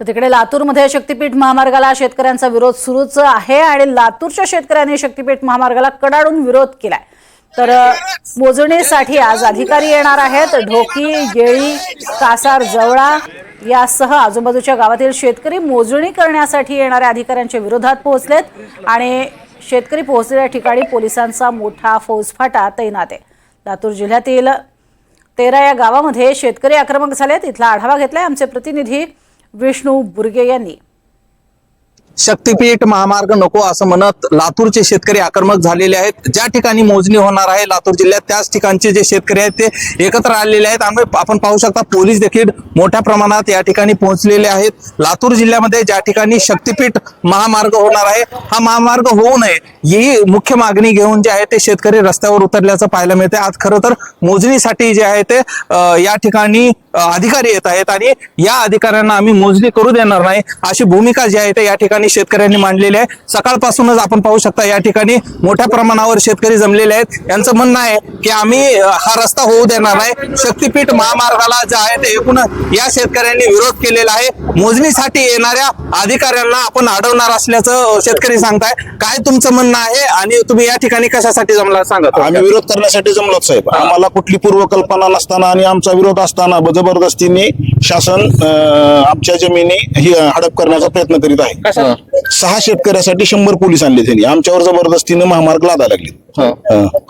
तर तिकडे लातूरमध्ये शक्तीपीठ महामार्गाला शेतकऱ्यांचा विरोध सुरूच आहे आणि लातूरच्या शेतकऱ्यांनी शक्तीपीठ महामार्गाला कडाडून विरोध केलाय. तर मोजणीसाठी आज अधिकारी येणार आहेत. ढोकी येळी कासार जवळा यासह आजूबाजूच्या गावातील शेतकरी मोजणी करण्यासाठी येणाऱ्या अधिकाऱ्यांच्या विरोधात पोहोचलेत आणि शेतकरी पोहोचलेल्या ठिकाणी पोलिसांचा मोठा फौजफाटा तैनात आहे. लातूर जिल्ह्यातील तेरा या गावामध्ये शेतकरी आक्रमक झाले इथला आढावा घेतलाय आमचे प्रतिनिधी विष्णू बुर्गे यांनी. शक्तीपीठ महामार्ग नको असं म्हणत लातूरचे शेतकरी आक्रमक झालेले आहेत. ज्या ठिकाणी मोजणी होणार आहे लातूर जिल्ह्यात त्याच ठिकाणचे जे शेतकरी आहेत ते एकत्र आलेले आहेत. आणि आपण पाहू शकता पोलीस देखील मोठ्या प्रमाणात या ठिकाणी पोहोचलेले आहेत. लातूर जिल्ह्यामध्ये ज्या ठिकाणी शक्तीपीठ महामार्ग होणार आहे हा महामार्ग होऊ नये ही मुख्य मागणी घेऊन जे आहे ते शेतकरी रस्त्यावर उतरल्याचं पाहायला मिळते आज खरं तर मोजणीसाठी जे आहे ते या ठिकाणी अधिकारी येत आहेत आणि या अधिकाऱ्यांना आम्ही मोजणी करू देणार नाही. अशी भूमिका जी आहे ते या ठिकाणी शेतकऱ्यांनी मांडलेली आहे. सकाळपासूनच आपण पाहू शकता या ठिकाणी मोठ्या प्रमाणावर शेतकरी जमलेले आहेत. यांचं म्हणणं आहे की आम्ही हा रस्ता होऊ देणार नाही. शक्तीपीठ महामार्गाला जे आहे ते एकूण या शेतकऱ्यांनी विरोध केलेला आहे. मोजणीसाठी येणाऱ्या अधिकाऱ्यांना आपण अडवणार असल्याचं शेतकरी सांगताय. काय तुमचं म्हणणं आहे आणि तुम्ही या ठिकाणी कशासाठी जमला सांगा आम्ही विरोध करण्यासाठी जमलो साहेब. आम्हाला कुठली पूर्वकल्पना नसताना आणि आमचा विरोध असताना जबरदस्तीने शासन आमच्या जमिनी ही हडप करण्याचा प्रयत्न करीत आहे. सहा शेतकऱ्यासाठी शंभर पोलीस आणले त्यांनी. आमच्यावर जबरदस्तीने महामार्ग लादा लागले.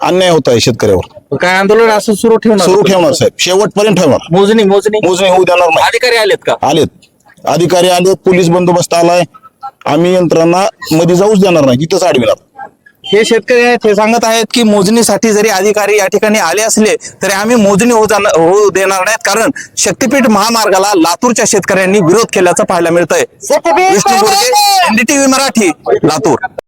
अन्याय होत आहे शेतकऱ्यावर. काय आंदोलन असं सुरू ठेवणार? सुरू ठेवणार साहेब. शेवटपर्यंत ठेवणार. मोजणी मोजणी. मोजणी होऊ देणार नाही. अधिकारी आलेत का? आलेत. अधिकारी आलेत पोलीस बंदोबस्त आलाय. आम्ही यंत्रणा मध्ये जाऊच देणार नाही. तिथंच अडविणार हे शेतकरी आहेत हे सांगत आहेत की मोजणीसाठी जरी अधिकारी या ठिकाणी आले असले तरी आम्ही मोजणी होऊ जाणार होऊ देणार नाहीत. कारण शक्तीपीठ महामार्गाला लातूरच्या शेतकऱ्यांनी विरोध केल्याचं पाहायला मिळतंय. विष्णू एनडीटीव्ही मराठी लातूर.